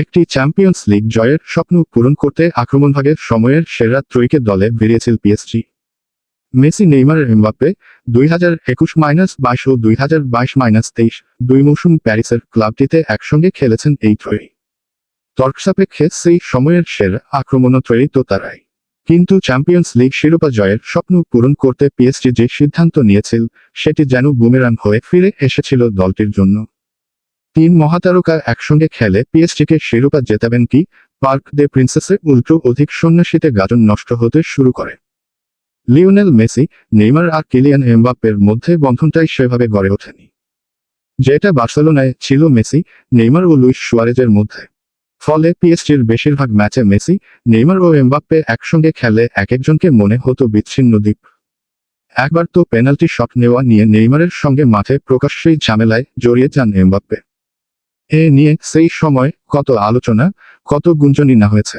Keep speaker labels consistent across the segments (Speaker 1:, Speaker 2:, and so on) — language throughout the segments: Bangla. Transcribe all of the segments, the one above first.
Speaker 1: একটি চ্যাম্পিয়ন্স লিগ জয়ের স্বপ্ন পূরণ করতে আক্রমণভাগের সময়ের সেরা ত্রয়ীকে দলে বেরিয়েছিল পিএসজি মেসি, নেইমার, এমবাপ্পে, দুই হাজার একুশ মাইনাস বাইশ ও দুই হাজার বাইশ মাইনাস তেইশ দুই মৌসুম প্যারিসের ক্লাবটিতে একসঙ্গে খেলেছেন এই ত্রয়ী। তর্কসাপেক্ষে সেই সময়ের সেরা আক্রমণত্রয়ী তো তারাই। কিন্তু চ্যাম্পিয়ন্স লিগ শিরোপা জয়ের স্বপ্ন পূরণ করতে পিএসজি যে সিদ্ধান্ত নিয়েছিল, সেটি যেন বুমেরাং হয়ে ফিরে এসেছিল দলটির জন্য। তিন মহাতারকা একসঙ্গে খেলে পিএসজিকে শিরোপা জেতাবেন কি? পার্ক দে প্রিন্সেসে উল্টো অধিক সন্ন্যাসীতে গাজন নষ্ট হতে শুরু করে। লিওনেল মেসি, নেইমার আর কিলিয়ান এমবাপ্পের মধ্যে বন্ধনটাই সেভাবে গড়ে ওঠেনি। যেটা বার্সেলোনায় ছিল মেসি, নেইমার ও লুইস সুয়ারেজের মধ্যে। ফলে পিএসজির বেশিরভাগ ম্যাচে মেসি, নেইমার ও এমবাপ্পে একসঙ্গে খেলে এক একজনকে মনে হতো বিচ্ছিন্ন দ্বীপ। একবার তো পেনাল্টি শট নেওয়া নিয়ে নেইমারের সঙ্গে মাঠে প্রকাশ্যেই ঝামেলায় জড়িয়ে যান এমবাপ্পে। এ নিয়ে সেই সময় কত আলোচনা, কত গুঞ্জনই না হয়েছে।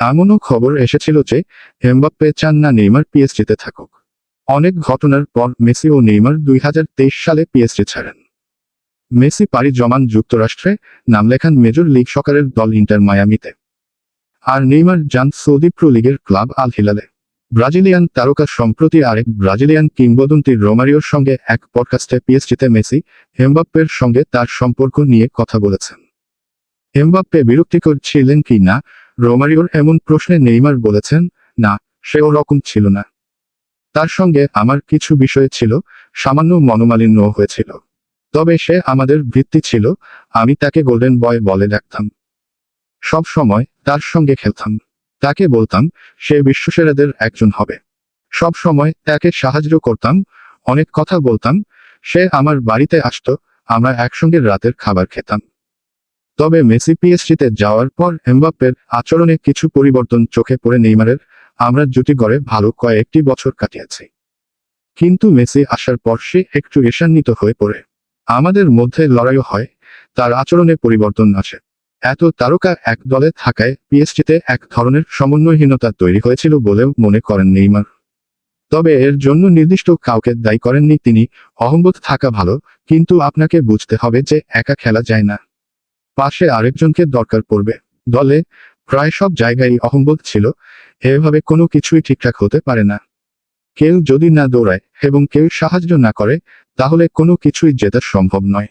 Speaker 1: এমনও খবর এসেছিল যে এমবাপ্পে চান না নেইমার পিএসজিতে থাকুক। অনেক ঘটনার পর মেসি ও নেইমার দুই হাজার তেইশ সালে পিএসজি ছাড়েন। মেসি পাড়ি জমান যুক্তরাষ্ট্রে, নাম লেখান মেজর লীগ সকারের দল ইন্টার মায়ামিতে। আর নেইমার যান সৌদি প্রো লিগের ক্লাব আল হিলালে ব্রাজিলিয়ান তারকা সম্প্রতি আরেক ব্রাজিলিয়ান কিংবদন্তি রোমারিওর সঙ্গে এক পডকাস্টে পিএসজিতে মেসি হেমবাপ্পের সঙ্গে তার সম্পর্ক নিয়ে কথা বলেছেন। হেমবাপ্পে বিরক্তিকর ছিলেন কি না, রোমারিওর এমন প্রশ্নে নেইমার বলেছেন, না সে ওরকম ছিল না। তার সঙ্গে আমার কিছু বিষয় ছিল, সামান্য মনোমালিন্য হয়েছিল। তবে সে আমাদের ভিত্তি ছিল, আমি তাকে গোল্ডেন বয় বলে ডাকতাম। সব সময় তার সঙ্গে খেলতাম। তাকে বলতাম, সে বিশ্বসেরাদের একজন হবে। সব সময় তাকে সাহায্য করতাম, অনেক কথা বলতাম, সে আমার বাড়িতে আসতো, আমরা একসঙ্গে রাতের খাবার খেতাম। তবে মেসি পিএসজিতে যাওয়ার পর এমবাপ্পের আচরণে কিছু পরিবর্তন চোখে পড়ে নেইমারের, আমরা জুটি গড়ে ভালো কয়েকটি বছর কাটিয়েছি। কিন্তু মেসি আসার পর সে একটু ঈর্ষান্বিত হয়ে পড়ে। আমাদের মধ্যে লড়াইও হয়, তার আচরণে পরিবর্তন আসে। এত তারকা এক দলে থাকায় পিএসজিতে এক ধরনের সমন্বয়হীনতা তৈরি হয়েছিল বলেও মনে করেন নেইমার। তবে এর জন্য নির্দিষ্ট কাউকে দায়ী করেননি তিনি, অহম্বোধ থাকা ভালো, কিন্তু আপনাকে বুঝতে হবে যে একা খেলা যায় না। পাশে আরেকজনকে দরকার পড়বে। দলে প্রায় সব জায়গায় অহম্বোধ ছিল, এভাবে কোনো কিছুই ঠিকঠাক হতে পারে না। কেউ যদি না দৌড়ায় এবং কেউ সাহায্য না করে, তাহলে কোনো কিছুই জেতা সম্ভব নয়।